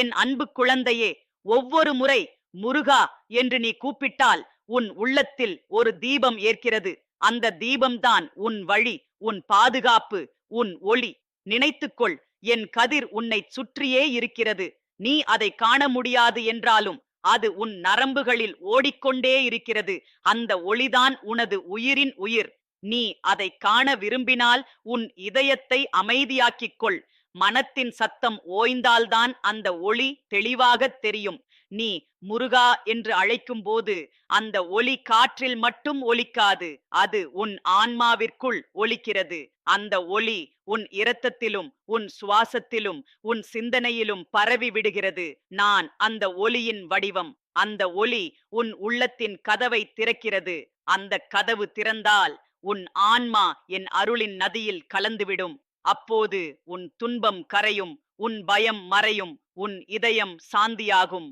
என் அன்பு குழந்தையே ஒவ்வொரு முறை முருகா என்று நீ கூப்பிட்டால் உன் உள்ளத்தில் ஒரு தீபம் ஏற்கிறது. அந்த தீபம்தான் உன் வழி உன் பாதுகாப்பு உன் ஒளி. நினைத்துக்கொள் என் கதிர் உன்னை சுற்றியே இருக்கிறது. நீ அதை காண முடியாது என்றாலும் அது உன் நரம்புகளில் ஓடிக்கொண்டே இருக்கிறது. அந்த ஒளிதான் உனது உயிரின் உயிர். நீ அதை காண விரும்பினால் உன் இதயத்தை அமைதியாக்கிக் கொள். மனத்தின் சத்தம் ஓய்ந்தால்தான் அந்த ஒளி தெளிவாகத் தெரியும். நீ முருகா என்று அழைக்கும் போது அந்த ஒளி காற்றில் மட்டும் ஒலிக்காது அது உன் ஆன்மாவிற்குள் ஒலிக்கிறது. அந்த ஒளி உன் இரத்தத்திலும் உன் சுவாசத்திலும் உன் சிந்தனையிலும் பரவி விடுகிறது. நான் அந்த ஒளியின் வடிவம். அந்த ஒளி உன் உள்ளத்தின் கதவை திறக்கிறது. அந்த கதவு திறந்தால் உன் ஆன்மா என் அருளின் நதியில் கலந்துவிடும். அப்போது உன் துன்பம் கரையும் உன் பயம் மறையும் உன் இதயம் சாந்தியாகும்.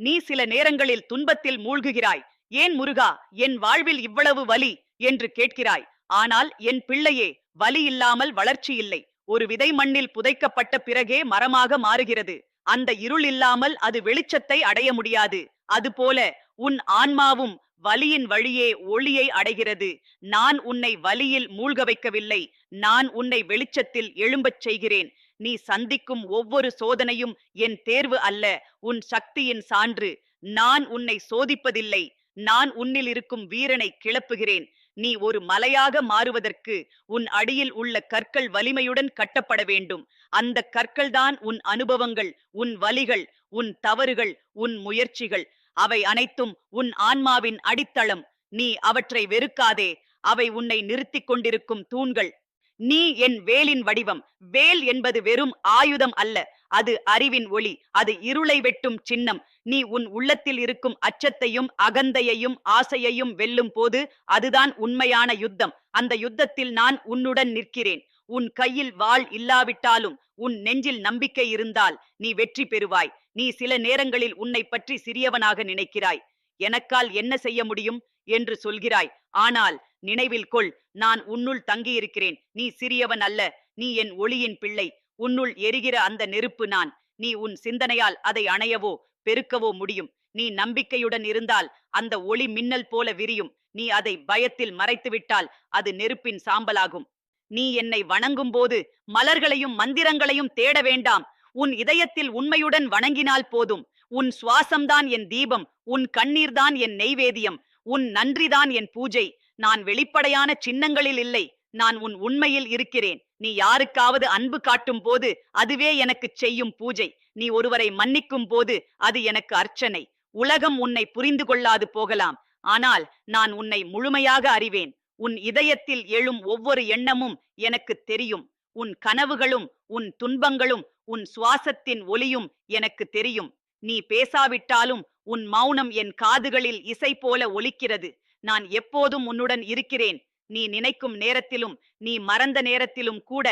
நீ சில நேரங்களில் துன்பத்தில் மூழ்குகிறாய். ஏன் முருகா என் வாழ்வில் இவ்வளவு வலி? என்று கேட்கிறாய். ஆனால் என் பிள்ளையே வலி இல்லாமல் வளர்ச்சி இல்லை. ஒரு விதை மண்ணில் புதைக்கப்பட்ட பிறகே மரமாக மாறுகிறது. அந்த இருள் இல்லாமல் அது வெளிச்சத்தை அடைய முடியாது. அதுபோல உன் ஆன்மாவும் வலியின் வழியே ஒளியை அடைகிறது. நான் உன்னை வலியில் மூழ்க வைக்கவில்லை நான் உன்னை வெளிச்சத்தில் எழும்பச் செய்கிறேன். நீ சந்திக்கும் ஒவ்வொரு சோதனையும் என் தேர்வு அல்ல உன் சக்தியின் சான்று. நான் உன்னை சோதிப்பதில்லை. நான் உன்னில் இருக்கும் வீரனை கிளப்புகிறேன். நீ ஒரு மலையாக மாறுவதற்கு உன் அடியில் உள்ள கற்கள் வலிமையுடன் கட்டப்பட வேண்டும். அந்த கற்கள்தான் உன் அனுபவங்கள் உன் வலிகள் உன் தவறுகள் உன் முயற்சிகள். அவை அனைத்தும் உன் ஆன்மாவின் அடித்தளம். நீ அவற்றை வெறுக்காதே. அவை உன்னை நிறுத்திக் கொண்டிருக்கும் தூண்கள். நீ என் வேலின் வடிவம். வேல் என்பது வெறும் ஆயுதம் அல்ல. அது அறிவின் ஒளி. அது இருளை வெட்டும் சின்னம். நீ உன் உள்ளத்தில் இருக்கும் அச்சத்தையும் அகந்தையையும் ஆசையையும் வெல்லும் போது அதுதான் உண்மையான யுத்தம். அந்த யுத்தத்தில் நான் உன்னுடன் நிற்கிறேன். உன் கையில் வாள் இல்லாவிட்டாலும் உன் நெஞ்சில் நம்பிக்கை இருந்தால் நீ வெற்றி பெறுவாய். நீ சில நேரங்களில் உன்னை பற்றி சிறியவனாக நினைக்கிறாய். எனக்கால் என்ன செய்ய முடியும்? என்று சொல்கிறாய். ஆனால் நினைவில் கொள் நான் உன்னுள் தங்கியிருக்கிறேன். நீ சிறியவன் அல்ல. நீ என் ஒளியின் பிள்ளை. உன்னுள் எரிகிற அந்த நெருப்பு நான். நீ உன் சிந்தனையால் அதை அணையவோ பெருக்கவோ முடியும். நீ நம்பிக்கையுடன் இருந்தால் அந்த ஒளி மின்னல் போல விரியும். நீ அதை பயத்தில் மறைத்துவிட்டால் அது நெருப்பின் சாம்பலாகும். நீ என்னை வணங்கும் போது மலர்களையும் மந்திரங்களையும் தேட வேண்டாம். உன் இதயத்தில் உண்மையுடன் வணங்கினால் போதும். உன் சுவாசம்தான் என் தீபம். உன் கண்ணீர்தான் என் நெய்வேதியம். உன் நன்றிதான் என் பூஜை. நான் வெளிப்படையான சின்னங்களில் இல்லை. நான் உன் உண்மையில் இருக்கிறேன். நீ யாருக்காவது அன்பு காட்டும் போது அதுவே எனக்கு செய்யும் பூஜை. நீ ஒருவரை மன்னிக்கும் போது அது எனக்கு அர்ச்சனை. உலகம் உன்னை புரிந்து கொள்ளாது போகலாம். ஆனால் நான் உன்னை முழுமையாக அறிவேன். உன் இதயத்தில் எழும் ஒவ்வொரு எண்ணமும் எனக்கு தெரியும். உன் கனவுகளும் உன் துன்பங்களும் உன் சுவாசத்தின் ஒலியும் எனக்கு தெரியும். நீ பேசாவிட்டாலும் உன் மௌனம் என் காதுகளில் இசை போல ஒலிக்கிறது. நான் எப்போதும் உன்னுடன் இருக்கிறேன். நீ நினைக்கும் நேரத்திலும் நீ மறந்த நேரத்திலும் கூட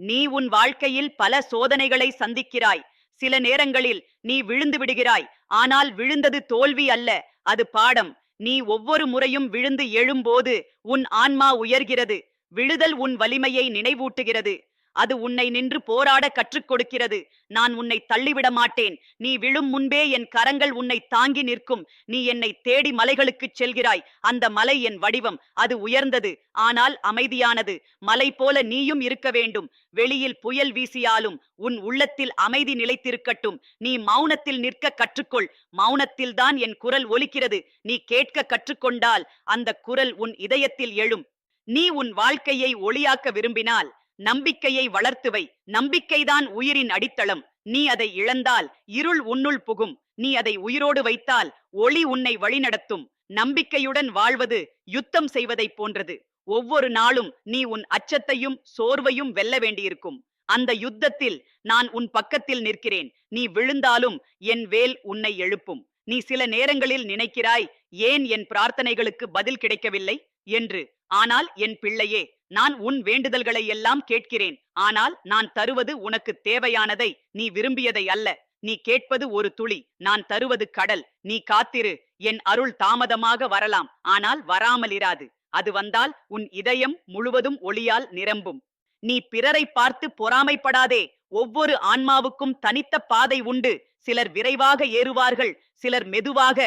நீ உன் வாழ்க்கையில் பல சோதனைகளை சந்திக்கிறாய். சில நேரங்களில் நீ விழுந்து விடுகிறாய். ஆனால் விழுந்தது தோல்வி அல்ல அது பாடம். நீ ஒவ்வொரு முறையும் விழுந்து எழும்போது உன் ஆன்மா உயர்கிறது. விழுதல் உன் வலிமையை நினைவூட்டுகிறது. அது உன்னை நின்று போராட கற்றுக் கொடுக்கிறது. நான் உன்னை தள்ளிவிட மாட்டேன். நீ விழும் முன்பே என் கரங்கள் உன்னை தாங்கி நிற்கும். நீ என்னை தேடி மலைகளுக்குச் செல்கிறாய். அந்த மலை என் வடிவம். அது உயர்ந்தது. ஆனால் அமைதியானது. மலை போல நீயும் இருக்க வேண்டும். வெளியில் புயல் வீசியாலும் உன் உள்ளத்தில் அமைதி நிலைத்திருக்கட்டும். நீ மௌனத்தில் நிற்க கற்றுக்கொள். மௌனத்தில்தான் என் குரல் ஒலிக்கிறது. நீ கேட்க கற்றுக்கொண்டால் அந்த குரல் உன் இதயத்தில் எழும். நீ உன் வாழ்க்கையை ஒளியாக்க விரும்பினால் நம்பிக்கையை வளர்த்துவை. நம்பிக்கைதான் உயிரின் அடித்தளம். நீ அதை இழந்தால் இருள் உன்னுள் புகும். நீ அதை உயிரோடு வைத்தால் ஒளி உன்னை வழிநடத்தும். நம்பிக்கையுடன் வாழ்வது யுத்தம் செய்வதைப் போன்றது. ஒவ்வொரு நாளும் நீ உன் அச்சத்தையும் சோர்வையும் வெல்ல வேண்டியிருக்கும். அந்த யுத்தத்தில் நான் உன் பக்கத்தில் நிற்கிறேன். நீ விழுந்தாலும் என் வேல் உன்னை எழுப்பும். நீ சில நேரங்களில் நினைக்கிறாய் ஏன் என் பிரார்த்தனைகளுக்கு பதில் கிடைக்கவில்லை? என்று. ஆனால் என் பிள்ளையே நான் உன் வேண்டுதல்களை எல்லாம் கேட்கிறேன். ஆனால் நான் தருவது உனக்கு தேவையானதை நீ விரும்பியதை அல்ல. நீ கேட்பது ஒரு துளி நான் தருவது கடல். நீ காத்திரு என் அருள் தாமதமாக வரலாம். ஆனால் வராமல் இராது அது வந்தால் உன் இதயம் முழுவதும் ஒளியால் நிரம்பும். நீ பிறரை பார்த்து பொறாமைப்படாதே. ஒவ்வொரு ஆன்மாவுக்கும் தனித்த பாதை உண்டு. சிலர் விரைவாக ஏறுவார்கள் சிலர் மெதுவாக.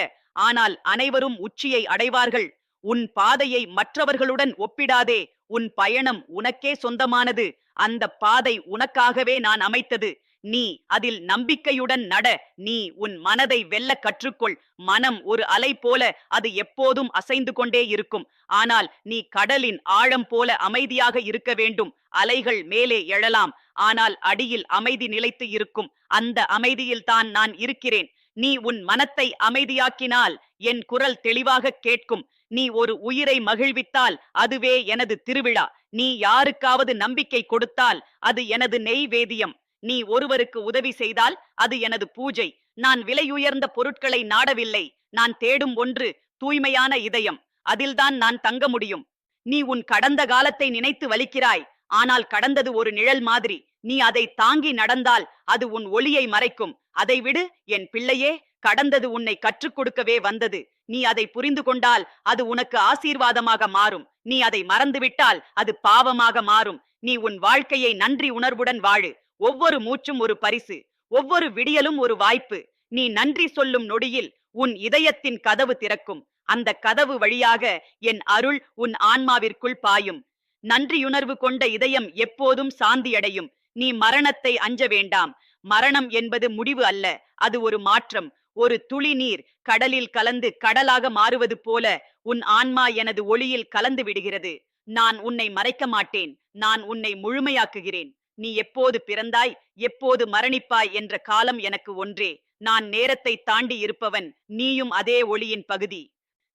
ஆனால் அனைவரும் உச்சியை அடைவார்கள். உன் பாதையை மற்றவர்களுடன் ஒப்பிடாதே. உன் பயணம் உனக்கே சொந்தமானது. அந்த பாதை உனக்காகவே நான் அமைத்தது. நீ அதில் நம்பிக்கையுடன் நட. நீ உன் மனதை வெல்ல கற்றுக்கொள். மனம் ஒரு அலை போல அது எப்போதும் அசைந்து கொண்டே இருக்கும். ஆனால் நீ கடலின் ஆழம் போல அமைதியாக இருக்க வேண்டும். அலைகள் மேலே எழலாம். ஆனால் அடியில் அமைதி நிலைத்து இருக்கும். அந்த அமைதியில் தான் நான் இருக்கிறேன். நீ உன் மனத்தை அமைதியாக்கினால் என் குரல் தெளிவாக கேட்கும். நீ ஒரு உயிரை மகிழ்வித்தால் அதுவே எனது திருவிழா. நீ யாருக்காவது நம்பிக்கை கொடுத்தால் அது எனது நெய்வேதியம். நீ ஒருவருக்கு உதவி செய்தால் அது எனது பூஜை. நான் விலையுயர்ந்த பொருட்களை நாடவில்லை. நான் தேடும் ஒன்று தூய்மையான இதயம். அதில்தான் நான் தங்க முடியும். நீ உன் கடந்த காலத்தை நினைத்து வலிக்கிறாய். ஆனால் கடந்தது ஒரு நிழல் மாதிரி. நீ அதை தாங்கி நடந்தால் அது உன் ஒளியை மறைக்கும். அதை விடு என் பிள்ளையே கடந்தது உன்னை கற்றுக் கொடுக்கவே வந்தது. நீ அதை புரிந்து கொண்டால் அது உனக்கு ஆசீர்வாதமாக மாறும். நீ அதை மறந்துவிட்டால் அது பாவமாக மாறும். நீ உன் வாழ்க்கையை நன்றி உணர்வுடன் வாழு. ஒவ்வொரு மூச்சும் ஒரு பரிசு. ஒவ்வொரு விடியலும் ஒரு வாய்ப்பு. நீ நன்றி சொல்லும் நொடியில் உன் இதயத்தின் கதவு திறக்கும். அந்த கதவு வழியாக என் அருள் உன் ஆன்மாவிற்குள் பாயும். நன்றியுணர்வு கொண்ட இதயம் எப்போதும் சாந்தியடையும். நீ மரணத்தை அஞ்ச வேண்டாம். மரணம் என்பது முடிவு அல்ல அது ஒரு மாற்றம். ஒரு துளி நீர் கடலில் கலந்து கடலாக மாறுவது போல உன் ஆன்மா எனது ஒளியில் கலந்து விடுகிறது. நான் உன்னை மறைக்க மாட்டேன் நான் உன்னை முழுமையாக்குகிறேன். நீ எப்போது பிறந்தாய் எப்போது மரணிப்பாய் என்ற காலம் எனக்கு ஒன்றே. நான் நேரத்தை தாண்டி இருப்பவன் நீயும் அதே ஒளியின் பகுதி.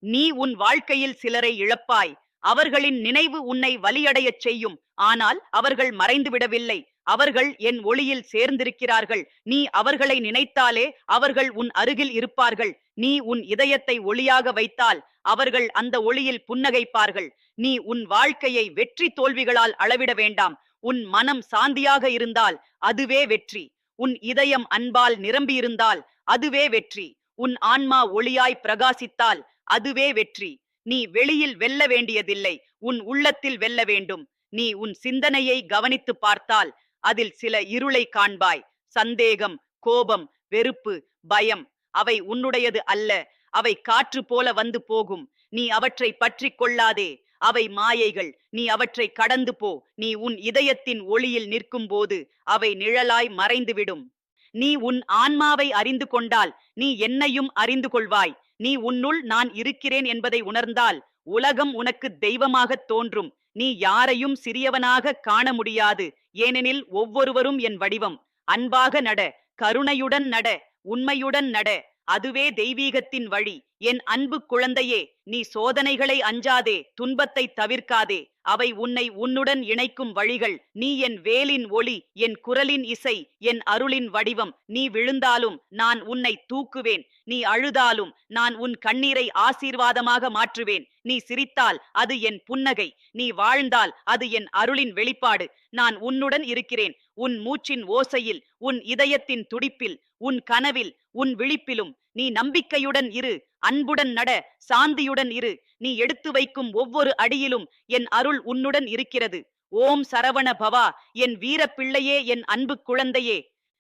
நீ உன் வாழ்க்கையில் சிலரை இழப்பாய். அவர்களின் நினைவு உன்னை வலியடையச் செய்யும் ஆனால் அவர்கள் மறைந்து விடவில்லை அவர்கள் என் ஒளியில் சேர்ந்திருக்கிறார்கள். நீ அவர்களை நினைத்தாலே அவர்கள் உன் அருகில் இருப்பார்கள். நீ உன் இதயத்தை ஒளியாக வைத்தால் அவர்கள் அந்த ஒளியில் புன்னகைப்பார்கள். நீ உன் வாழ்க்கையை வெற்றி தோல்விகளால் அளவிட வேண்டாம். உன் மனம் சாந்தியாக இருந்தால் அதுவே வெற்றி. உன் இதயம் அன்பால் நிரம்பியிருந்தால் அதுவே வெற்றி. உன் ஆன்மா ஒளியாய் பிரகாசித்தால் அதுவே வெற்றி. நீ வெளியில் வெல்ல வேண்டியதில்லை. உன் உள்ளத்தில் வெல்ல வேண்டும். நீ உன் சிந்தனையை கவனித்து பார்த்தால் அதில் சில இருளை காண்பாய். சந்தேகம் கோபம் வெறுப்பு பயம் அவை உன்னுடையது அல்ல. அவை காற்று போல வந்து போகும். நீ அவற்றை பற்றிக் கொள்ளாதே. அவை மாயைகள். நீ அவற்றை கடந்து போ. நீ உன் இதயத்தின் ஒளியில் நிற்கும் போது அவை நிழலாய் மறைந்துவிடும். நீ உன் ஆன்மாவை அறிந்து கொண்டால் நீ என்னையும் அறிந்து கொள்வாய். நீ உன்னுள் நான் இருக்கிறேன் என்பதை உணர்ந்தால் உலகம் உனக்கு தெய்வமாகத் தோன்றும். நீ யாரையும் சிறியவனாக காண முடியாது. ஏனெனில் ஒவ்வொருவரும் என் வடிவம். அன்பாக நட கருணையுடன் நட உண்மையுடன் நட அதுவே தெய்வீகத்தின் வழி. என் அன்பு குழந்தையே நீ சோதனைகளை அஞ்சாதே துன்பத்தை தவிர்க்காதே. அவை உன்னை உன்னுடன் இணைக்கும் வழிகள். நீ என் வேலின் ஒளி என் குரலின் இசை என் அருளின் வடிவம். நீ விழுந்தாலும் நான் உன்னை தூக்குவேன். நீ அழுதாலும் நான் உன் கண்ணீரை ஆசீர்வாதமாக மாற்றுவேன். நீ சிரித்தால் அது என் புன்னகை. நீ வாழ்ந்தால் அது என் அருளின் வெளிப்பாடு. நான் உன்னுடன் இருக்கிறேன். உன் மூச்சின் ஓசையில் உன் இதயத்தின் துடிப்பில் உன் கனவில் உன் விழிப்பிலும். நீ நம்பிக்கையுடன் இரு. அன்புடன் நட சாந்தியுடன் இரு. நீ எடுத்து வைக்கும் ஒவ்வொரு அடியிலும் என் அருள் உன்னுடன் இருக்கிறது. ஓம் சரவண பவா என் வீரப்பிள்ளையே என் அன்பு குழந்தையே.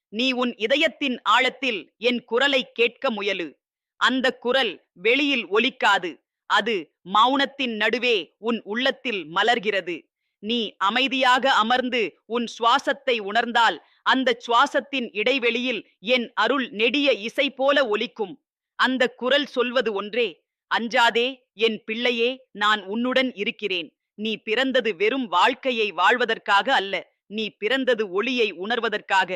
நீ உன் இதயத்தின் ஆழத்தில் என் குரலை கேட்க முயலு. அந்த குரல் வெளியில் ஒலிக்காது. அது மௌனத்தின் நடுவே உன் உள்ளத்தில் மலர்கிறது. நீ அமைதியாக அமர்ந்து உன் சுவாசத்தை உணர்ந்தால் அந்த சுவாசத்தின் இடைவெளியில் என் அருள் நெடிய இசை போல ஒலிக்கும். அந்த குரல் சொல்வது ஒன்றே அஞ்சாதே என் பிள்ளையே நான் உன்னுடன் இருக்கிறேன். நீ பிறந்தது வெறும் வாழ்க்கையை வாழ்வதற்காக அல்ல நீ பிறந்தது ஒளியை உணர்வதற்காக.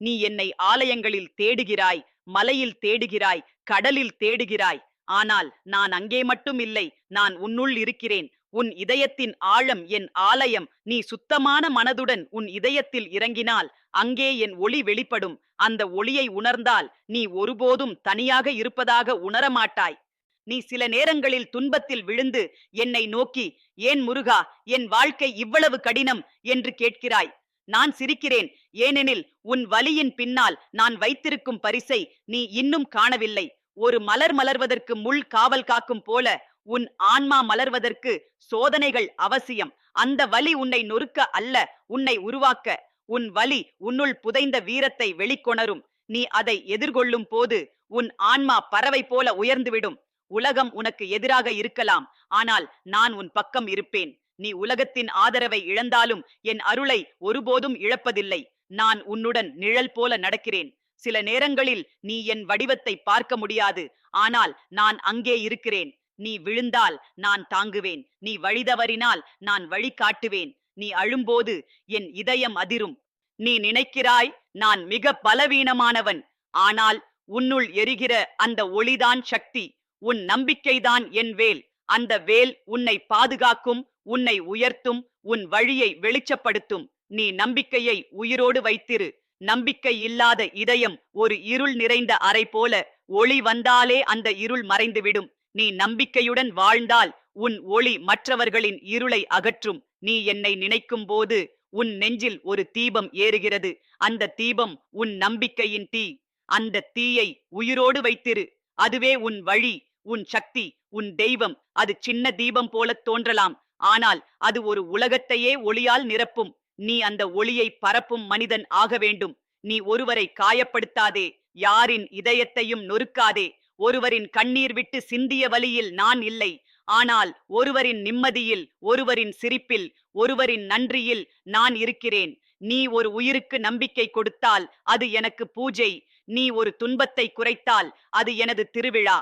நீ என்னை ஆலயங்களில் தேடுகிறாய் மலையில் தேடுகிறாய் கடலில் தேடுகிறாய். ஆனால் நான் அங்கே மட்டும் இல்லை நான் உன்னுள் இருக்கிறேன். உன் இதயத்தின் ஆழம் என் ஆலயம் நீ சுத்தமான மனதுடன் உன் இதயத்தில் இறங்கினால் அங்கே என் ஒளி வெளிப்படும். அந்த ஒளியை உணர்ந்தால் நீ ஒருபோதும் தனியாக இருப்பதாக உணரமாட்டாய். நீ சில நேரங்களில் துன்பத்தில் விழுந்து என்னை நோக்கி ஏன் முருகா என் வாழ்க்கை இவ்வளவு கடினம்? என்று கேட்கிறாய். நான் சிரிக்கிறேன். ஏனெனில் உன் வலியின் பின்னால் நான் வைத்திருக்கும் பரிசை நீ இன்னும் காணவில்லை. ஒரு மலர் மலர்வதற்கு முள் காவல் காக்கும் போல உன் ஆன்மா மலர்வதற்கு சோதனைகள் அவசியம். அந்த வலி உன்னை நொறுக்க அல்ல உன்னை உருவாக்க. உன் வலி உன்னுள் புதைந்த வீரத்தை வெளிக்கொணரும். நீ அதை எதிர்கொள்ளும் போது உன் ஆன்மா பறவை போல உயர்ந்துவிடும். உலகம் உனக்கு எதிராக இருக்கலாம் ஆனால் நான் உன் பக்கம் இருப்பேன். நீ உலகத்தின் ஆதரவை இழந்தாலும் என் அருளை ஒருபோதும் இழப்பதில்லை. நான் உன்னுடன் நிழல் போல நடக்கிறேன். சில நேரங்களில் நீ என் வடிவத்தை பார்க்க முடியாது ஆனால் நான் அங்கே இருக்கிறேன். நீ விழுந்தால் நான் தாங்குவேன். நீ வழிதவறினால் நான் வழி காட்டுவேன் நீ அழும்போது என் இதயம் அதிரும். நீ நினைக்கிறாய் நான் மிக பலவீனமானவன். ஆனால் உன்னுள் எரிகிற அந்த ஒளிதான் சக்தி. உன் நம்பிக்கைதான் என் வேல். அந்த வேல் உன்னை பாதுகாக்கும் உன்னை உயர்த்தும் உன் வழியை வெளிச்சப்படுத்தும். நீ நம்பிக்கையை உயிரோடு வைத்திரு. நம்பிக்கை இல்லாத இதயம் ஒரு இருள் நிறைந்த அறை போல ஒளி வந்தாலே அந்த இருள் மறைந்துவிடும். நீ நம்பிக்கையுடன் வாழ்ந்தால் உன் ஒளி மற்றவர்களின் இருளை அகற்றும். நீ என்னை நினைக்கும் போது உன் நெஞ்சில் ஒரு தீபம் ஏறுகிறது. அந்த தீபம் உன் நம்பிக்கையின் தீ. அந்த தீயை உயிரோடு வைத்திரு. அதுவே உன் வழி உன் சக்தி உன் தெய்வம். அது சின்ன தீபம் போல தோன்றலாம். ஆனால் அது ஒரு உலகத்தையே ஒளியால் நிரப்பும். நீ அந்த ஒளியை பரப்பும் மனிதன் ஆக வேண்டும். நீ ஒருவரை காயப்படுத்தாதே. யாரின் இதயத்தையும் நொறுக்காதே. ஒருவரின் கண்ணீர் விட்டு சிந்திய வழியில் நான் இல்லை. ஆனால் ஒருவரின் நிம்மதியில் ஒருவரின் சிரிப்பில் ஒருவரின் நன்றியில் நான் இருக்கிறேன். நீ ஒரு உயிருக்கு நம்பிக்கை கொடுத்தால் அது எனக்கு பூஜை. நீ ஒரு துன்பத்தை குறைத்தால் அது எனது திருவிழா.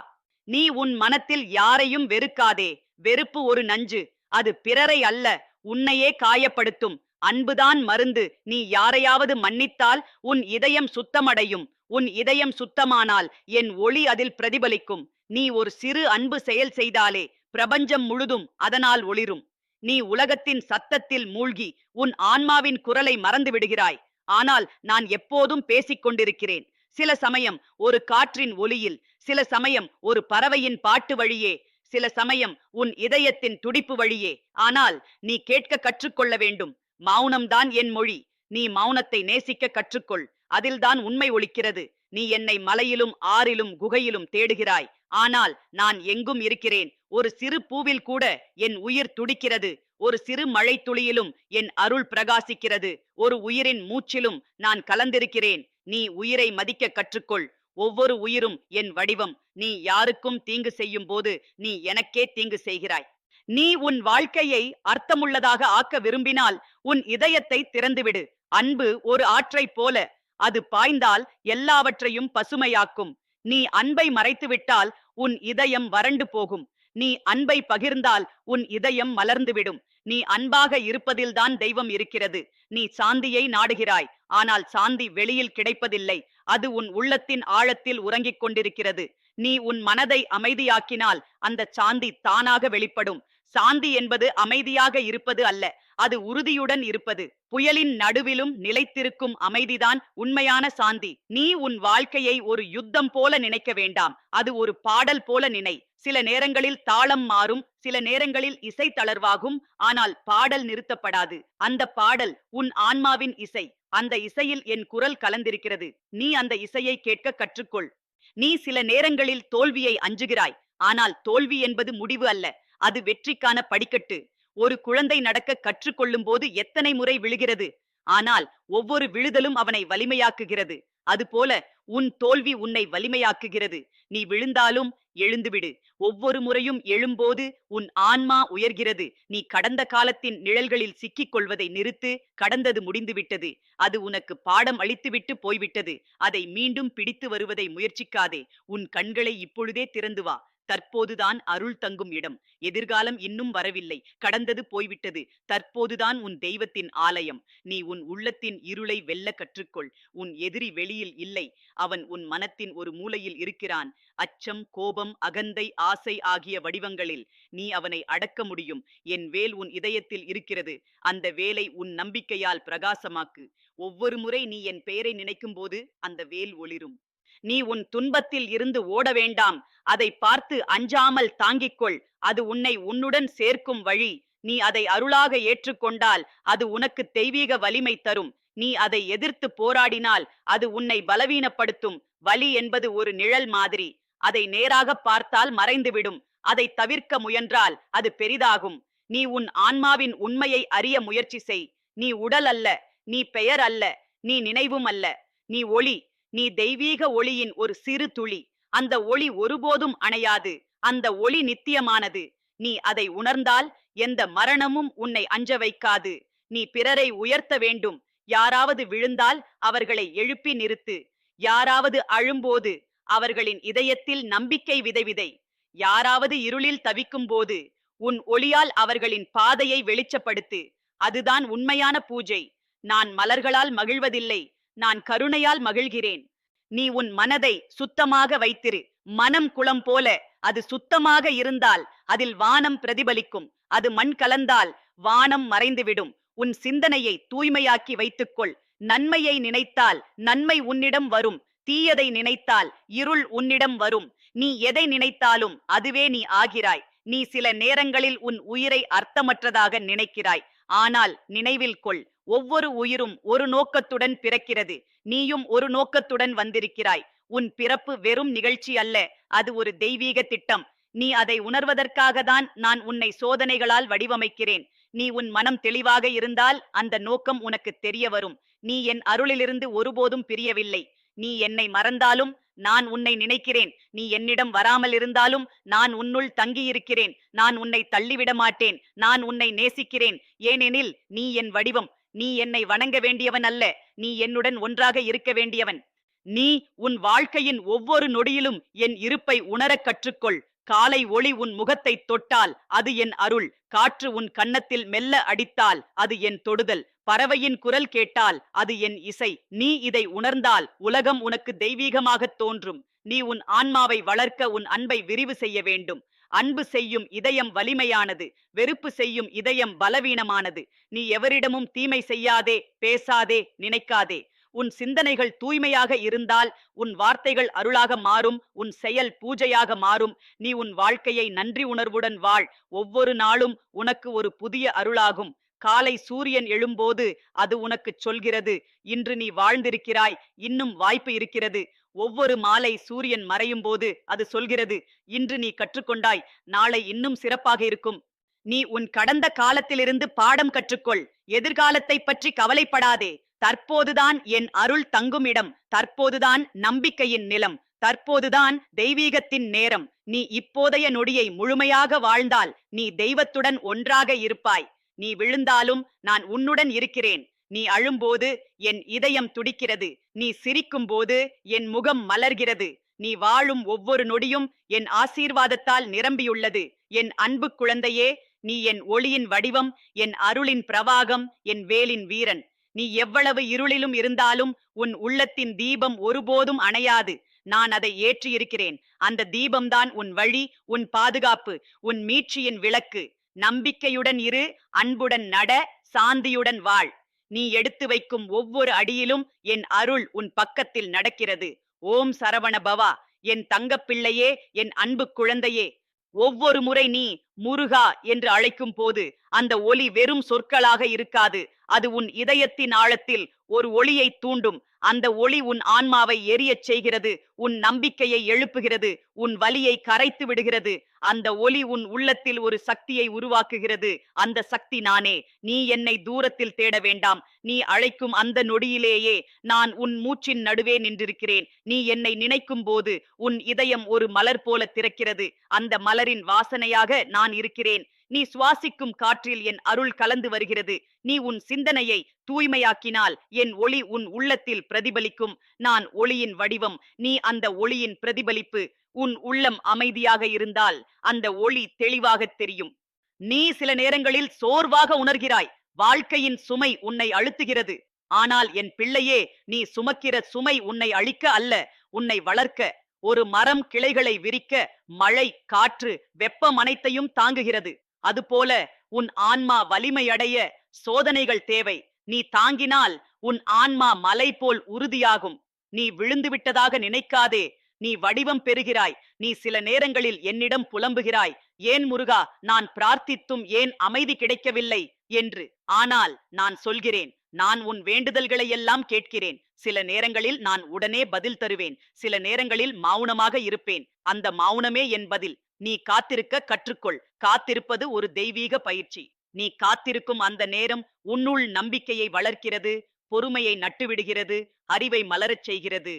நீ உன் மனத்தில் யாரையும் வெறுக்காதே. வெறுப்பு ஒரு நஞ்சு. அது பிறரை அல்ல உன்னையே காயப்படுத்தும். அன்புதான் மருந்து. நீ யாரையாவது மன்னித்தால் உன் இதயம் சுத்தமடையும். உன் இதயம் சுத்தமானால் என் ஒளி அதில் பிரதிபலிக்கும். நீ ஒரு சிறு அன்பு செயல் செய்தாலே பிரபஞ்சம் முழுதும் அதனால் ஒளிரும். நீ உலகத்தின் சத்தத்தில் மூழ்கி உன் ஆன்மாவின் குரலை மறந்து விடுகிறாய். ஆனால் நான் எப்போதும் பேசிக் கொண்டிருக்கிறேன். சில சமயம் ஒரு காற்றின் ஒலியில் சில சமயம் ஒரு பறவையின் பாட்டு வழியே சில சமயம் உன் இதயத்தின் துடிப்பு வழியே. ஆனால் நீ கேட்க கற்றுக்கொள்ள வேண்டும். மௌனம்தான் என் மொழி. நீ மௌனத்தை நேசிக்க கற்றுக்கொள். அதில்தான் உண்மை ஒழிக்கிறது. நீ என்னை மலையிலும் ஆறிலும் குகையிலும் தேடுகிறாய். ஆனால் நான் எங்கும் இருக்கிறேன். ஒரு சிறு பூவில் கூட என் உயிர் துடிக்கிறது. ஒரு சிறு மழை துளியிலும் என் அருள் பிரகாசிக்கிறது. ஒரு உயிரின் மூச்சிலும் நான் கலந்திருக்கிறேன். நீ உயிரை மதிக்க கற்றுக்கொள். ஒவ்வொரு உயிரும் என் வடிவம். நீ யாருக்கும் தீங்கு செய்யும் போது நீ எனக்கே தீங்கு செய்கிறாய். நீ உன் வாழ்க்கையை அர்த்தமுள்ளதாக ஆக்க விரும்பினால் உன் இதயத்தை திறந்துவிடு. அன்பு ஒரு ஆற்றைப் போல அது பாய்ந்தால் எல்லாவற்றையும் பசுமையாக்கும். நீ அன்பை மறைத்துவிட்டால் உன் இதயம் வறண்டு போகும். நீ அன்பை பகிர்ந்தால் உன் இதயம் மலர்ந்துவிடும். நீ அன்பாக இருப்பதில்தான் தெய்வம் இருக்கிறது. நீ சாந்தியை நாடுகிறாய். ஆனால் சாந்தி வெளியில் கிடைப்பதில்லை. அது உன் உள்ளத்தின் ஆழத்தில் உறங்கிக் கொண்டிருக்கிறது. நீ உன் மனதை அமைதியாக்கினால் அந்த சாந்தி தானாக வெளிப்படும். சாந்தி என்பது அமைதியாக இருப்பது அல்ல அது உறுதியுடன் இருப்பது. புயலின் நடுவிலும் நிலைத்திருக்கும் அமைதிதான் உண்மையான சாந்தி. நீ உன் வாழ்க்கையை ஒரு யுத்தம் போல நினைக்க வேண்டாம் அது ஒரு பாடல் போல நினை. சில நேரங்களில் தாளம் மாறும் சில நேரங்களில் இசை தளர்வாகும் ஆனால் பாடல் நிறுத்தப்படாது. அந்த பாடல் உன் ஆன்மாவின் இசை. அந்த இசையில் என் குரல் கலந்திருக்கிறது. நீ அந்த இசையை கேட்க கற்றுக்கொள். நீ சில நேரங்களில் தோல்வியை அஞ்சுகிறாய் ஆனால் தோல்வி என்பது முடிவு அல்ல. அது வெற்றிக்கான படிக்கட்டு. ஒரு குழந்தை நடக்க கற்றுக்கொள்ளும் போது எத்தனை முறை விழுகிறது? ஆனால் ஒவ்வொரு விழுதலும் அவனை வலிமையாக்குகிறது. அதுபோல உன் தோல்வி உன்னை வலிமையாக்குகிறது. நீ விழுந்தாலும் எழுந்துவிடு. ஒவ்வொரு முறையும் எழும்போது உன் ஆன்மா உயர்கிறது. நீ கடந்த காலத்தின் நிழல்களில் சிக்கிக் கொள்வதை நிறுத்து கடந்தது முடிந்துவிட்டது. அது உனக்கு பாடம் அளித்துவிட்டு போய்விட்டது. அதை மீண்டும் பிடித்து வருவதை முயற்சிக்காதே. உன் கண்களை இப்பொழுதே திறந்து வா. தற்போதுதான் அருள் தங்கும் இடம். எதிர்காலம் இன்னும் வரவில்லை. கடந்தது போய்விட்டது. தற்போதுதான் உன் தெய்வத்தின் ஆலயம். நீ உன் உள்ளத்தின் இருளை வெல்ல கற்றுக்கொள். உன் எதிரி வெளியில் இல்லை. அவன் உன் மனத்தின் ஒரு மூலையில் இருக்கிறான். அச்சம் கோபம் அகந்தை ஆசை ஆகிய வடிவங்களில் நீ அவனை அடக்க முடியும். என் வேல் உன் இதயத்தில் இருக்கிறது. அந்த வேலை உன் நம்பிக்கையால் பிரகாசமாக்கு. ஒவ்வொரு முறை நீ என் பெயரை நினைக்கும் போது அந்த வேல் ஒளிரும். நீ உன் துன்பத்தில் இருந்து ஓட வேண்டாம். அதை பார்த்து அஞ்சாமல் தாங்கிக்கொள். அது உன்னை உன்னுடன் சேர்க்கும் வழி. நீ அதை அருளாக ஏற்றுக்கொண்டால் அது உனக்கு தெய்வீக வலிமை தரும். நீ அதை எதிர்த்து போராடினால் அது உன்னை பலவீனப்படுத்தும். வலி என்பது ஒரு நிழல் மாதிரி. அதை நேராக பார்த்தால் மறைந்துவிடும். அதை தவிர்க்க முயன்றால் அது பெரிதாகும். நீ உன் ஆன்மாவின் உண்மையை அறிய முயற்சி செய். நீ உடல் அல்ல. நீ பெயர் அல்ல. நீ நினைவும் அல்ல. நீ ஒளி. நீ தெய்வீக ஒளியின் ஒரு சிறு துளி. அந்த ஒளி ஒருபோதும் அணையாது. அந்த ஒளி நித்தியமானது. நீ அதை உணர்ந்தால் எந்த மரணமும் உன்னை அஞ்ச வைக்காது. நீ பிறரை உயர்த்த வேண்டும். யாராவது விழுந்தால் அவர்களை எழுப்பி நிறுத்து. யாராவது அழும்போது அவர்களின் இதயத்தில் நம்பிக்கை விதைவிதை. யாராவது இருளில் தவிக்கும் போது உன் ஒளியால் அவர்களின் பாதையை வெளிச்சப்படுத்து. அதுதான் உண்மையான பூஜை. நான் மலர்களால் மகிழ்வதில்லை. நான் கருணையால் மகிழ்கிறேன். நீ உன் மனதை சுத்தமாக வைத்திரு. மனம் குளம் போல அது சுத்தமாக இருந்தால் அதில் வானம் பிரதிபலிக்கும். அது மண் கலந்தால் வானம் மறைந்துவிடும். உன் சிந்தனையை தூய்மையாக்கி வைத்துக்கொள். நன்மையை நினைத்தால் நன்மை உன்னிடம் வரும். தீயதை நினைத்தால் இருள் உன்னிடம் வரும். நீ எதை நினைத்தாலும் அதுவே நீ ஆகிறாய். நீ சில நேரங்களில் உன் உயிரை அர்த்தமற்றதாக நினைக்கிறாய். ஆனால் நினைவில் கொள். ஒவ்வொரு உயிரும் ஒரு நோக்கத்துடன் பிறக்கிறது. நீயும் ஒரு நோக்கத்துடன் வந்திருக்கிறாய். உன் பிறப்பு வெறும் நிகழ்ச்சி அல்ல அது ஒரு தெய்வீக திட்டம். நீ அதை உணர்வதற்காக தான் நான் உன்னை சோதனைகளால் வடிவமைக்கிறேன். நீ உன் மனம் தெளிவாக இருந்தால் அந்த நோக்கம் உனக்கு தெரிய வரும். நீ என் அருளிலிருந்து ஒருபோதும் பிரியவில்லை. நீ என்னை மறந்தாலும் நான் உன்னை நினைக்கிறேன். நீ என்னிடம் வராமல் இருந்தாலும் நான் உன்னுள் தங்கியிருக்கிறேன். நான் உன்னை தள்ளிவிட மாட்டேன். நான் உன்னை நேசிக்கிறேன். ஏனெனில் நீ என் வடிவம். நீ என்னை வணங்க வேண்டியவன் அல்ல. நீ என்னுடன் ஒன்றாக இருக்க வேண்டியவன். நீ உன் வாழ்க்கையின் ஒவ்வொரு நொடியிலும் என் இருப்பை உணரக் கற்றுக்கொள். காலை ஒளி உன் முகத்தை தொட்டால் அது என் அருள். காற்று உன் கன்னத்தில் மெல்ல அடித்தால் அது என் தொடுதல். பறவையின் குரல் கேட்டால் அது என் இசை. நீ இதை உணர்ந்தால் உலகம் உனக்கு தெய்வீகமாகத் தோன்றும். நீ உன் ஆன்மாவை வளர்க்க உன் அன்பை விரிவு செய்ய வேண்டும். அன்பு செய்யும் இதயம் வலிமையானது வெறுப்பு செய்யும் இதயம் பலவீனமானது. நீ எவரிடமும் தீமை செய்யாதே பேசாதே நினைக்காதே. உன் சிந்தனைகள் தூய்மையாக இருந்தால் உன் வார்த்தைகள் அருளாக மாறும் உன் செயல் பூஜையாக மாறும். நீ உன் வாழ்க்கையை நன்றி உணர்வுடன் வாழ். ஒவ்வொரு நாளும் உனக்கு ஒரு புதிய அருளாகும். காலை சூரியன் எழும்போது அது உனக்குச் சொல்கிறது. இன்று நீ வாழ்ந்திருக்கிறாய். இன்னும் வாய்ப்பு இருக்கிறது. ஒவ்வொரு மாலை சூரியன் மறையும் போது அது சொல்கிறது இன்று நீ கற்றுக்கொண்டாய் நாளை இன்னும் சிறப்பாக இருக்கும். நீ உன் கடந்த காலத்திலிருந்து பாடம் கற்றுக்கொள் எதிர்காலத்தை பற்றி கவலைப்படாதே. தற்போதுதான் என் அருள் தங்கும் இடம் தற்போதுதான் நம்பிக்கையின் நிலம் தற்போதுதான் தெய்வீகத்தின் நேரம். நீ இப்போதைய நொடியை முழுமையாக வாழ்ந்தால் நீ தெய்வத்துடன் ஒன்றாக இருப்பாய். நீ விழுந்தாலும் நான் உன்னுடன் இருக்கிறேன். நீ அழும்போது என் இதயம் துடிக்கிறது. நீ சிரிக்கும் போது என் முகம் மலர்கிறது. நீ வாழும் ஒவ்வொரு நொடியும் என் ஆசீர்வாதத்தால் நிரம்பியுள்ளது. என் அன்பு குழந்தையே நீ என் ஒளியின் வடிவம் என் அருளின் பிரவாகம் என் வேலின் வீரன். நீ எவ்வளவு இருளிலும் இருந்தாலும் உன் உள்ளத்தின் தீபம் ஒருபோதும் அணையாது. நான் அதை ஏற்றியிருக்கிறேன். அந்த தீபம்தான் உன் வழி உன் பாதுகாப்பு உன் மீட்சியின் விளக்கு. நம்பிக்கையுடன் இரு அன்புடன் நட சாந்தியுடன் வாழ். நீ எடுத்து வைக்கும் ஒவ்வொரு அடியிலும் என் அருள் உன் பக்கத்தில் நடக்கிறது. ஓம் சரவண பவா என் தங்கப்பிள்ளையே என் அன்பு குழந்தையே. ஒவ்வொரு முறை நீ முருகா என்று அழைக்கும் போது அந்த ஒலி வெறும் சொற்களாக இருக்காது. அது உன் இதயத்தின் ஆழத்தில் ஒரு ஒளியை தூண்டும். அந்த ஒளி உன் ஆன்மாவை எரியச் செய்கிறது உன் நம்பிக்கையை எழுப்புகிறது உன் வலியை கரைத்து விடுகிறது. அந்த ஒளி உன் உள்ளத்தில் ஒரு சக்தியை உருவாக்குகிறது. அந்த சக்தி நானே. நீ என்னை தூரத்தில் தேட வேண்டாம். நீ அழைக்கும் அந்த நொடியிலேயே நான் உன் மூச்சின் நடுவே நின்றிருக்கிறேன். நீ என்னை நினைக்கும் போது உன் இதயம் ஒரு மலர் போல திறக்கிறது. அந்த மலரின் வாசனையாக நான் இருக்கிறேன். நீ சுவாசிக்கும் காற்றில் என் அருள் கலந்து வருகிறது. நீ உன் சிந்தனையை தூய்மையாக்கினால் என் ஒளி உன் உள்ளத்தில் பிரதிபலிக்கும். நான் ஒளியின் வடிவம் நீ அந்த ஒளியின் பிரதிபலிப்பு. உன் உள்ளம் அமைதியாக இருந்தால் அந்த ஒளி தெளிவாக தெரியும். நீ சில நேரங்களில் சோர்வாக உணர்கிறாய். வாழ்க்கையின் சுமை உன்னை அழுத்துகிறது. ஆனால் என் பிள்ளையே நீ சுமக்கிற சுமை உன்னை அழிக்க அல்ல உன்னை வளர்க்க. ஒரு மரம் கிளைகளை விரிக்க மழை காற்று வெப்பம் அனைத்தையும் தாங்குகிறது. அதுபோல உன் ஆன்மா வலிமையடைய சோதனைகள் தேவை. நீ தாங்கினால் உன் ஆன்மா மலை போல் உறுதியாகும். நீ விழுந்து விட்டதாக நினைக்காதே. நீ வடிவம் பெறுகிறாய். நீ சில நேரங்களில் என்னிடம் புலம்புகிறாய். ஏன் முருகா நான் பிரார்த்தித்தும் ஏன் அமைதி கிடைக்கவில்லை? என்று. ஆனால் நான் சொல்கிறேன். நான் உன் வேண்டுதல்களை எல்லாம் கேட்கிறேன். சில நேரங்களில் நான் உடனே பதில் தருவேன். சில நேரங்களில் மௌனமாக இருப்பேன். அந்த மௌனமே என் பதில். நீ காத்திருக்க கற்றுக்கொள். காத்திருப்பது ஒரு தெய்வீக பயிற்சி. நீ காத்திருக்கும் அந்த நேரம் உன்னுள் நம்பிக்கையை வளர்க்கிறது பொறுமையை நட்டுவிடுகிறது அறிவை மலரச் செய்கிறது.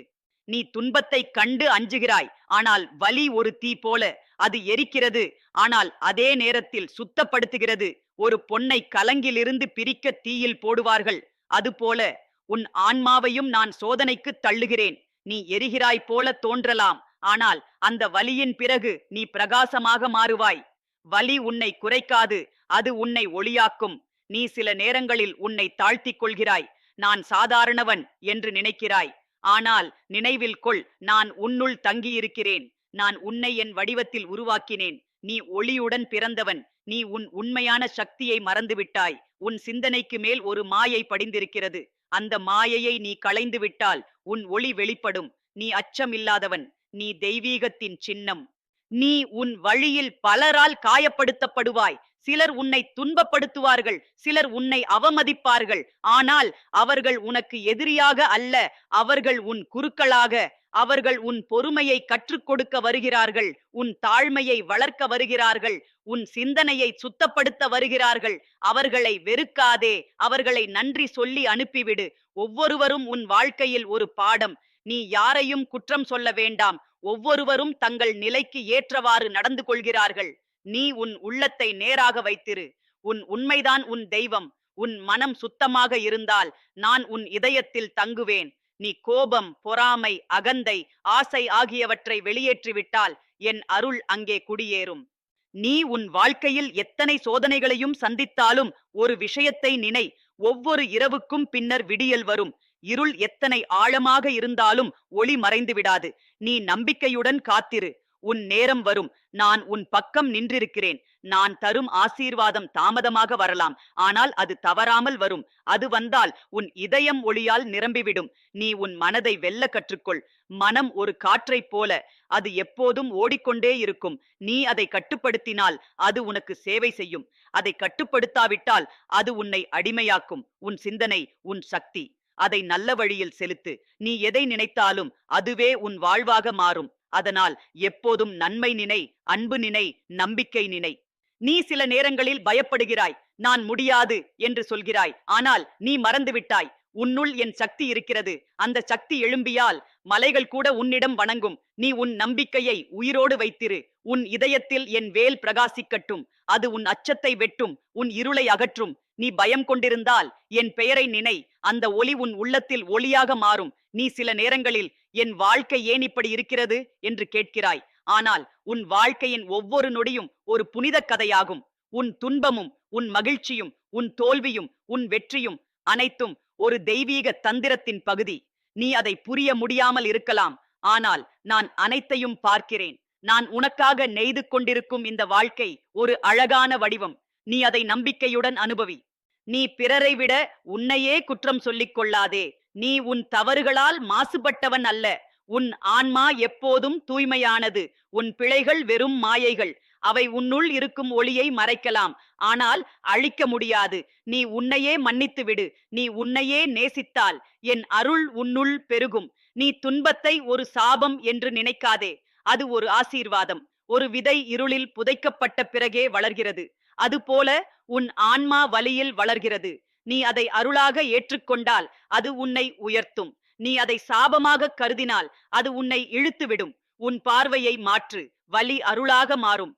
நீ துன்பத்தை கண்டு அஞ்சுகிறாய். ஆனால் வலி ஒரு தீ போல. அது எரிக்கிறது. ஆனால் அதே நேரத்தில் சுத்தப்படுத்துகிறது. ஒரு பொன்னை கலங்கிலிருந்து பிரிக்க தீயில் போடுவார்கள். அதுபோல உன் ஆன்மாவையும் நான் சோதனைக்கு தள்ளுகிறேன். நீ எரிகிறாய் போல தோன்றலாம். ஆனால் அந்த வலியின் பிறகு நீ பிரகாசமாக மாறுவாய். வலி உன்னை குறைக்காது அது உன்னை ஒளியாக்கும். நீ சில நேரங்களில் உன்னை தாழ்த்திக் கொள்கிறாய் நான் சாதாரணவன் என்று நினைக்கிறாய். ஆனால் நினைவில் கொள் நான் உன்னுள் தங்கியிருக்கிறேன். நான் உன்னை என் வடிவத்தில் உருவாக்கினேன். நீ ஒளியுடன் பிறந்தவன். நீ உன் உண்மையான சக்தியை மறந்துவிட்டாய். உன் சிந்தனைக்கு மேல் ஒரு மாயை படிந்திருக்கிறது. அந்த மாயையை நீ களைந்து விட்டால் உன் ஒளி வெளிப்படும். நீ அச்சமில்லாதவன். நீ தெய்வீகத்தின் சின்னம். நீ உன் வழியில் பலரால் காயப்படுத்தப்படுவாய். சிலர் உன்னை துன்பப்படுத்துவார்கள். சிலர் உன்னை அவமதிப்பார்கள். ஆனால் அவர்கள் உனக்கு எதிரியாக அல்ல. அவர்கள் உன் குருக்களாக. அவர்கள் உன் பொறுமையை கற்றுக் கொடுக்க வருகிறார்கள். உன் தாழ்மையை வளர்க்க வருகிறார்கள். உன் சிந்தனையை சுத்தப்படுத்த வருகிறார்கள். அவர்களை வெறுக்காதே. அவர்களை நன்றி சொல்லி அனுப்பிவிடு. ஒவ்வொருவரும் உன் வாழ்க்கையில் ஒரு பாடம். நீ யாரையும் குற்றம் சொல்ல வேண்டாம். ஒவ்வொருவரும் தங்கள் நிலைக்கு ஏற்றவாறு நடந்து கொள்கிறார்கள். நீ உன் உள்ளத்தை நேராக வைத்திரு. உன் உண்மைதான் உன் தெய்வம். உன் மனம் சுத்தமாக இருந்தால் நான் உன் இதயத்தில் தங்குவேன். நீ கோபம் பொறாமை அகந்தை ஆசை ஆகியவற்றை வெளியேற்றிவிட்டால் என் அருள் அங்கே குடியேறும். நீ உன் வாழ்க்கையில் எத்தனை சோதனைகளையும் சந்தித்தாலும் ஒரு விஷயத்தை நினை. ஒவ்வொரு இரவுக்கும் பின்னர் விடியல் வரும். இருள் எத்தனை ஆழமாக இருந்தாலும் ஒளி மறைந்து விடாது. நீ நம்பிக்கையுடன் காத்திரு. உன் நேரம் வரும். நான் உன் பக்கம் நின்றிருக்கிறேன். நான் தரும் ஆசீர்வாதம் தாமதமாக வரலாம். ஆனால் அது தவறாமல் வரும். அது வந்தால் உன் இதயம் ஒளியால் நிரம்பிவிடும். நீ உன் மனதை வெல்ல கற்றுக்கொள். மனம் ஒரு காற்றைப் போல. அது எப்போதும் ஓடிக்கொண்டே இருக்கும். நீ அதை கட்டுப்படுத்தினால் அது உனக்கு சேவை செய்யும். அதை கட்டுப்படுத்தாவிட்டால் அது உன்னை அடிமையாக்கும். உன் சிந்தனை உன் சக்தி. அதை நல்ல வழியில் செலுத்து. நீ எதை நினைத்தாலும் அதுவே உன் வாழ்வாக மாறும். அதனால் எப்போதும் நன்மை நினை அன்பு நினை நம்பிக்கை நினை. நீ சில நேரங்களில் பயப்படுகிறாய். நான் முடியாது என்று சொல்கிறாய். ஆனால் நீ மறந்துவிட்டாய். உன்னுள் என் சக்தி இருக்கிறது. அந்த சக்தி எழும்பியால் மலைகள் கூட உன்னிடம் வணங்கும். நீ உன் நம்பிக்கையை உயிரோடு வைத்திரு. உன் இதயத்தில் என் வேல் பிரகாசிக்கட்டும். அது உன் அச்சத்தை வெட்டும். உன் இருளை அகற்றும். நீ பயம் கொண்டிருந்தால் என் பெயரை நினை. அந்த ஒளி உன் உள்ளத்தில் ஒளியாக மாறும். நீ சில நேரங்களில் என் வாழ்க்கை ஏன் இப்படி இருக்கிறது? என்று கேட்கிறாய். ஆனால் உன் வாழ்க்கையின் ஒவ்வொரு நொடியும் ஒரு புனித கதையாகும். உன் துன்பமும் உன் மகிழ்ச்சியும் உன் தோல்வியும் உன் வெற்றியும் அனைத்தும் ஒரு தெய்வீக தந்திரத்தின் பகுதி. நீ அதை புரிய முடியாமல் இருக்கலாம். ஆனால் நான் அனைத்தையும் பார்க்கிறேன். நான் உனக்காக நெய்து கொண்டிருக்கும் இந்த வாழ்க்கை ஒரு அழகான வடிவம். நீ அதை நம்பிக்கையுடன் அனுபவி. நீ பிறரை விட உன்னையே குற்றம் சொல்லிக் கொள்ளாதே. நீ உன் தவறுகளால் மாசுபட்டவன் அல்ல. உன் ஆன்மா எப்போதும் தூய்மையானது. உன் பிழைகள் வெறும் மாயைகள். அவை உன்னுள் இருக்கும் ஒளியை மறைக்கலாம். ஆனால் அழிக்க முடியாது. நீ உன்னையே மன்னித்து விடு. நீ உன்னையே நேசித்தால் என் அருள் உன்னுள் பெருகும். நீ துன்பத்தை ஒரு சாபம் என்று நினைக்காதே. அது ஒரு ஆசீர்வாதம். ஒரு விதை இருளில் புதைக்கப்பட்ட பிறகே வளர்கிறது. அதுபோல உன் ஆன்மா வலியில் வளர்கிறது. நீ அதை அருளாக ஏற்றுக்கொண்டால் அது உன்னை உயர்த்தும். நீ அதை சாபமாக கருதினால் அது உன்னை இழுத்துவிடும். உன் பார்வையை மாற்று. வலி அருளாக மாறும்.